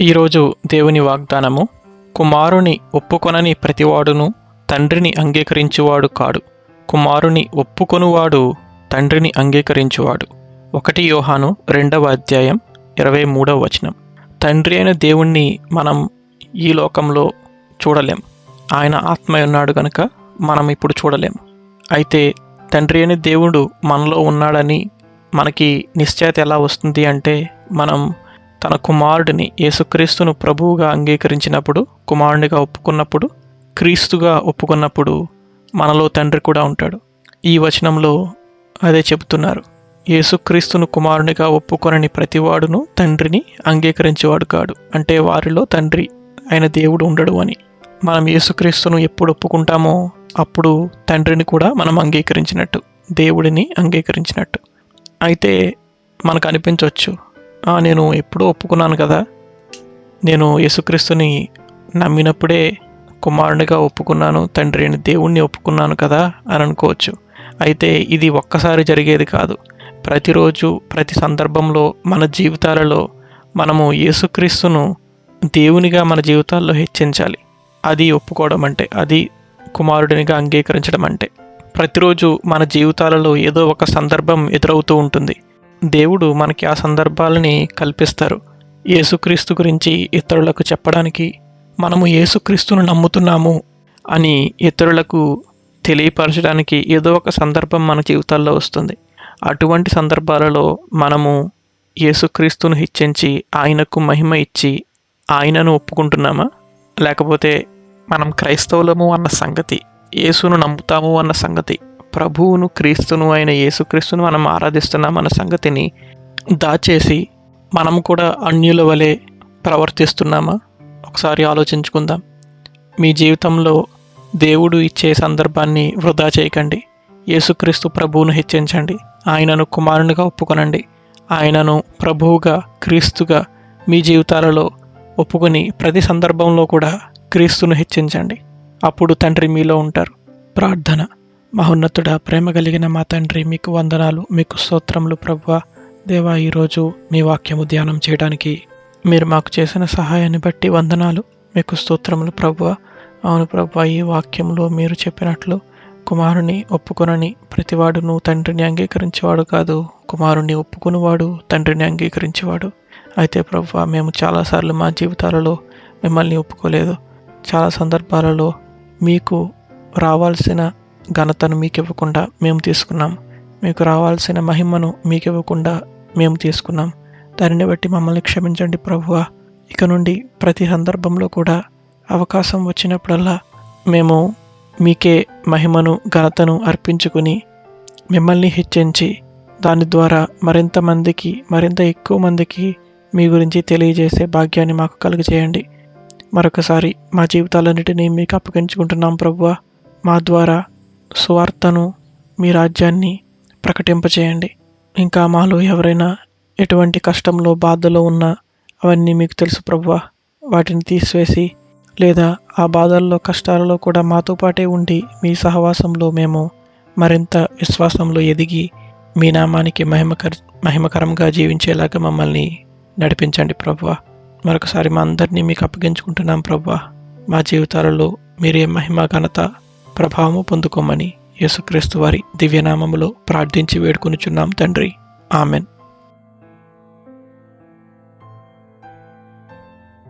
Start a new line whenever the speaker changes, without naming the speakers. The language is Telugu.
ఈరోజు దేవుని వాగ్దానము కుమారుని ఒప్పుకొనని ప్రతివాడును తండ్రిని అంగీకరించువాడు కాడు. కుమారుని ఒప్పుకొనువాడు తండ్రిని అంగీకరించువాడు. ఒకటి యోహాను రెండవ అధ్యాయం ఇరవై మూడవ వచనం. తండ్రి అయిన దేవుణ్ణి మనం ఈ లోకంలో చూడలేం. ఆయన ఆత్మ ఉన్నాడు గనుక మనం ఇప్పుడు చూడలేం. అయితే తండ్రి అయిన దేవుడు మనలో ఉన్నాడని మనకి నిశ్చయత ఎలా వస్తుంది అంటే మనం తన కుమారుడిని యేసుక్రీస్తును ప్రభువుగా అంగీకరించినప్పుడు కుమారునిగా ఒప్పుకున్నప్పుడు క్రీస్తుగా ఒప్పుకున్నప్పుడు మనలో తండ్రి కూడా ఉంటాడు. ఈ వచనంలో అదే చెబుతున్నారు. యేసుక్రీస్తును కుమారునిగా ఒప్పుకొనని ప్రతివాడును తండ్రిని అంగీకరించేవాడు కాడు. అంటే వారిలో తండ్రి ఆయన దేవుడు ఉండడు అని. మనం యేసుక్రీస్తును ఎప్పుడు ఒప్పుకుంటామో అప్పుడు తండ్రిని కూడా మనం అంగీకరించినట్టు దేవుడిని అంగీకరించినట్టు. అయితే మనకు అనిపించవచ్చు నేను ఎప్పుడూ ఒప్పుకున్నాను కదా. నేను యేసుక్రీస్తుని నమ్మినప్పుడే కుమారునిగా ఒప్పుకున్నాను తండ్రి అని దేవుణ్ణి ఒప్పుకున్నాను కదా అని అనుకోవచ్చు. అయితే ఇది ఒక్కసారి జరిగేది కాదు. ప్రతిరోజు ప్రతి సందర్భంలో మన జీవితాలలో మనము యేసుక్రీస్తును దేవునిగా మన జీవితాల్లో హెచ్చించాలి. అది ఒప్పుకోవడం అంటే అది కుమారుడినిగా అంగీకరించడం అంటే. ప్రతిరోజు మన జీవితాలలో ఏదో ఒక సందర్భం ఎదురవుతూ ఉంటుంది. దేవుడు మనకి ఆ సందర్భాలని కల్పిస్తారు. యేసుక్రీస్తు గురించి ఇతరులకు చెప్పడానికి మనము యేసుక్రీస్తును నమ్ముతున్నాము అని ఇతరులకు తెలియపరచడానికి ఏదో ఒక సందర్భం మన జీవితాల్లో వస్తుంది. అటువంటి సందర్భాలలో మనము యేసుక్రీస్తును హెచ్చించి ఆయనకు మహిమ ఇచ్చి ఆయనను ఒప్పుకుంటున్నామా? లేకపోతే మనం క్రైస్తవులము అన్న సంగతి యేసును నమ్ముతాము అన్న సంగతి ప్రభువును క్రీస్తును అయిన యేసుక్రీస్తును మనం ఆరాధిస్తున్నాం అన్న సంగతిని దాచేసి మనం కూడా అన్యుల వలె ప్రవర్తిస్తున్నామా? ఒకసారి ఆలోచించుకుందాం. మీ జీవితంలో దేవుడు ఇచ్చే సందర్భాన్ని వృధా చేయకండి. యేసుక్రీస్తు ప్రభువును హెచ్చించండి. ఆయనను కుమారునిగా ఒప్పుకొనండి. ఆయనను ప్రభువుగా క్రీస్తుగా మీ జీవితాలలో ఒప్పుకొని ప్రతి సందర్భంలో కూడా క్రీస్తును హెచ్చించండి. అప్పుడు తండ్రి మీలో ఉంటారు. ప్రార్థన. మహోన్నతుడ ప్రేమ కలిగిన మా తండ్రి మీకు వందనాలు మీకు స్తోత్రములు ప్రభువ. దేవా ఈరోజు మీ వాక్యము ధ్యానం చేయడానికి మీరు మాకు చేసిన సహాయాన్ని బట్టి వందనాలు మీకు స్తోత్రములు ప్రభువ. అవును ప్రభువ ఈ వాక్యంలో మీరు చెప్పినట్లు కుమారుని ఒప్పుకొనని ప్రతివాడును తండ్రిని అంగీకరించేవాడు కాదు. కుమారుని ఒప్పుకునివాడు తండ్రిని అంగీకరించేవాడు. అయితే ప్రభువ మేము చాలాసార్లు మా జీవితాలలో మిమ్మల్ని ఒప్పుకోలేదు. చాలా సందర్భాలలో మీకు రావాల్సిన ఘనతను మీకు ఇవ్వకుండా మేము తీసుకున్నాం. మీకు రావాల్సిన మహిమను మీకు ఇవ్వకుండా మేము తీసుకున్నాం. దానిని బట్టి మమ్మల్ని క్షమించండి ప్రభువ. ఇక నుండి ప్రతి సందర్భంలో కూడా అవకాశం వచ్చినప్పుడల్లా మేము మీకే మహిమను ఘనతను అర్పించుకుని మిమ్మల్ని హెచ్చించి దాని ద్వారా మరింత మందికి మరింత ఎక్కువ మందికి మీ గురించి తెలియజేసే భాగ్యాన్ని మాకు కలుగజేయండి. మరొకసారి మా జీవితాలన్నిటినీ మీకు అప్పగించుకుంటున్నాం ప్రభువ. మా ద్వారా సువార్తను మీ రాజ్యాన్ని ప్రకటింపచేయండి. ఇంకా మాలో ఎవరైనా ఎటువంటి కష్టంలో బాధలో ఉన్నా అవన్నీ మీకు తెలుసు ప్రభువా. వాటిని తీసివేసి లేదా ఆ బాధల్లో కష్టాలలో కూడా మాతో పాటే ఉండి మీ సహవాసంలో మేము మరింత విశ్వాసంలో ఎదిగి మీ నామానికి మహిమకర మహిమకరంగా జీవించేలాగా మమ్మల్ని నడిపించండి ప్రభువ. మరొకసారి మా అందరినీ మీకు అప్పగించుకుంటున్నాం ప్రభువ. మా జీవితాలలో మీరే మహిమ ఘనత ప్రభావము పొందుకోమని యేసుక్రీస్తు వారి దివ్యనామములో ప్రార్థించి వేడుకొనుచున్నాం తండ్రి. ఆమెన్.